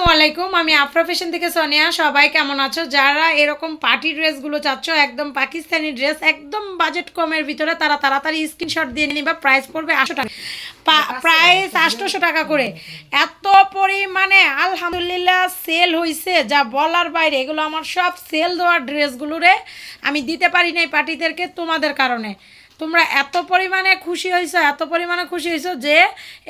আসসালামু আলাইকুম, আমি আফরা ফ্যাশন থেকে সোনিয়া। সবাই কেমন আছো? যারা এরকম পার্টি ড্রেসগুলো চাচ্ছ, একদম পাকিস্তানি ড্রেস একদম বাজেট কমের ভিতরে, তারা তাড়াতাড়ি স্ক্রিনশট দিয়ে নিবা। প্রাইস পড়বে আটশো টাকা। প্রাইস আটশোশো টাকা করে। এত পরিমাণে, আলহামদুলিল্লাহ সেল হয়েছে যা বলার বাইরে। এগুলো আমার সব সেল দেওয়া ড্রেসগুলোরে আমি দিতে পারি নাই পার্টিদেরকে তোমাদের কারণে। তোমরা এত পরিমাণে খুশি হয়েছো এত পরিমাণে খুশি হয়েছো যে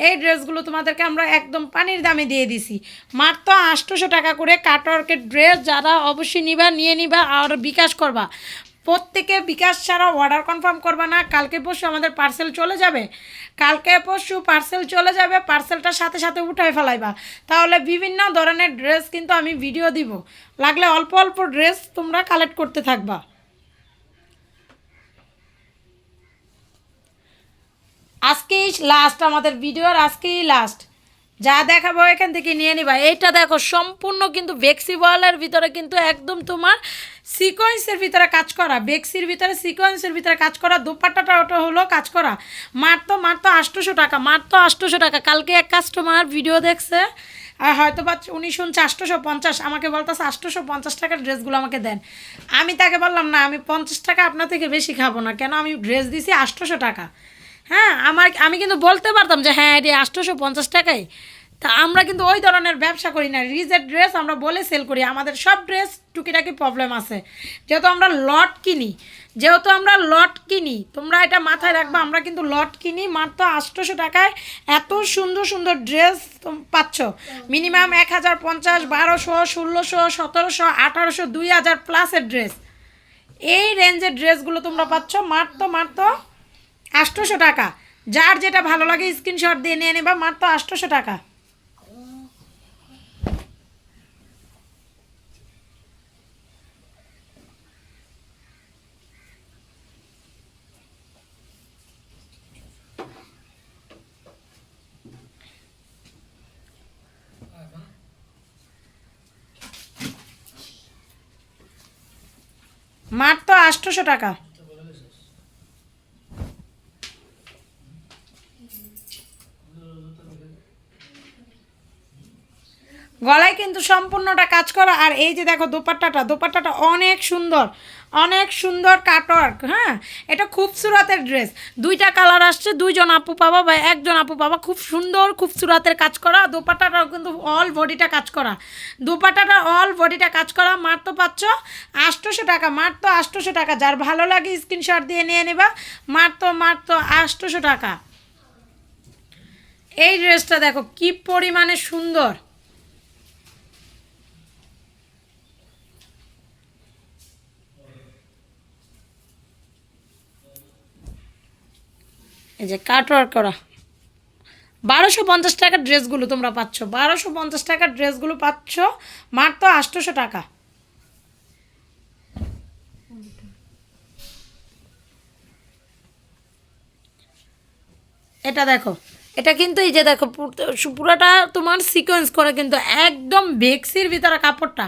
এই ড্রেসগুলো তোমাদেরকে আমরা একদম পানির দামে দিয়ে দিছি। মাত্র আটশোশো টাকা করে কাটওয়ার্কের ড্রেস যারা অবশ্যই নিবা, নিয়ে নিবা আর বিকাশ করবা। প্রত্যেকে বিকাশ ছাড়া অর্ডার কনফার্ম করবা না, কালকে পরশু আমাদের পার্সেল চলে যাবে। কালকে পরশু পার্সেল চলে যাবে পার্সেলটার সাথে সাথে উঠায় ফেলাইবা। তাহলে বিভিন্ন ধরনের ড্রেস কিন্তু আমি ভিডিও দিব। লাগলে অল্প অল্প ড্রেস তোমরা কালেক্ট করতে থাকবা। আজকেই লাস্ট আমাদের ভিডিওর আজকেই লাস্ট যা দেখাবো এখান থেকে নিয়ে নিবা। এইটা দেখো, সম্পূর্ণ কিন্তু বেক্সি বলের ভিতরে কিন্তু একদম তোমার সিকোয়েন্সের ভিতরে কাজ করা। বেক্সির ভিতরে সিকোয়েন্সের ভিতরে কাজ করা। দুপাট্টাটা ওটা হলো কাজ করা। মাত্র মাত্র আটশোশো টাকা, মাত্র আটশোশো টাকা। কালকে এক কাস্টমার ভিডিও দেখছে, আর হয়তো বা উনি শুনছে আটশোশো পঞ্চাশ, আমাকে বলতেছে আটশোশো পঞ্চাশ টাকার ড্রেসগুলো আমাকে দেন। আমি তাকে বললাম, না, আমি পঞ্চাশ টাকা আপনার থেকে বেশি খাব না। কেন? আমি ড্রেস দিছি আটশোশো টাকা। হ্যাঁ আমার, আমি কিন্তু বলতে পারতাম যে হ্যাঁ এটি আটশোশো পঞ্চাশ টাকায়। তা আমরা কিন্তু ওই ধরনের ব্যবসা করি না। রিজের ড্রেস আমরা বলে সেল করি। আমাদের সব ড্রেস টুকিটাকি প্রবলেম আছে। যেহেতু আমরা লট কিনি, যেহেতু আমরা লট কিনি, তোমরা এটা মাথায় রাখবে, আমরা কিন্তু লট কিনি মাত্র আটশোশো টাকায়। এত সুন্দর সুন্দর ড্রেস পাচ্ছ। মিনিমাম এক হাজার পঞ্চাশ, বারোশো, ষোলোশো, সতেরোশো, আঠারোশো, দুই হাজার প্লাসের ড্রেস। এই রেঞ্জের ড্রেসগুলো তোমরা পাচ্ছ মাত্র মাত্র আটশোশো টাকা। যার যেটা ভালো লাগে স্ক্রিনশট দিয়ে নিয়ে নেবা, মাত্র আটশোশো টাকা। মাত্র আটশোশো টাকা। গলায় কিন্তু সম্পূর্ণটা কাজ করা। আর এই যে দেখো দোপাট্টাটা দোপাট্টাটা অনেক সুন্দর অনেক সুন্দর কাটওয়ার্ক হ্যাঁ? এটা খুব সুরাতের ড্রেস। দুইটা কালার আসছে, দুইজন আপু পাবা বা একজন আপু পাবা। খুব সুন্দর, খুব সুরাতের কাজ করা। দোপাট্টাটাও কিন্তু অল বডিটা কাজ করা। দোপাট্টাটা অল বডিটা কাজ করা। মাত্র পাচ্ছ আটশোশো টাকা মাত্র আটশোশো টাকা। যার ভালো লাগে স্ক্রিনশট দিয়ে নিয়ে নেবা। মাত্র মাত্র আটশোশো টাকা। এই ড্রেসটা দেখো, কি পরিমাণে সুন্দর। এই যে কাটওয়ার্ক করা। বারোশো পঞ্চাশ টাকার ড্রেসগুলো তোমরা পাচ্ছ। বারোশো পঞ্চাশ টাকার ড্রেসগুলো পাচ্ছ মাত্র আটশোশো টাকা। এটা দেখো। এটা কিন্তু এই যে দেখো পুরোটা তোমার সিকোয়েন্স করে কিন্তু একদম বেক্সির ভিতরে কাপড়টা,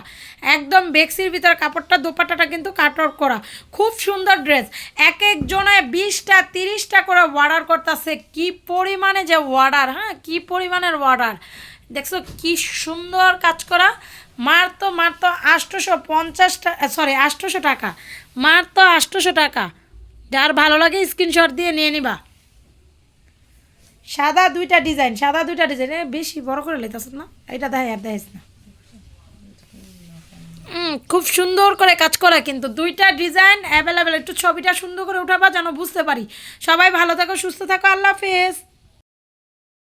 একদম বেক্সির ভিতরে কাপড়টা, দোপাট্টাটা কিন্তু কাটওয়ার্ক করা। খুব সুন্দর ড্রেস এক এক জনায় বিশটা, তিরিশটা করে অর্ডার করতেছে। কি পরিমাণে যে অর্ডার হ্যাঁ? কি পরিমাণের অর্ডার দেখছ কি সুন্দর কাজ করা। মার তো মার তো পঞ্চাশ পঞ্চাশটা সরি আটশোশো টাকা। মার তো আটশোশো টাকা। যার ভালো লাগে স্ক্রিনশট দিয়ে নিয়ে নিবা। সাদা দুইটা ডিজাইন, সাদা দুইটা ডিজাইন। বেশি বড় করে লেতাস না? এটা দেখাই, আর দেখাইস না। খুব সুন্দর করে কাজ করা কিন্তু। দুইটা ডিজাইন অ্যাভেলেবেল একটু ছবিটা সুন্দর করে উঠাবা যেন বুঝতে পারি। সবাই ভালো থাকো, সুস্থ থাকো, আল্লাহ হাফেজ।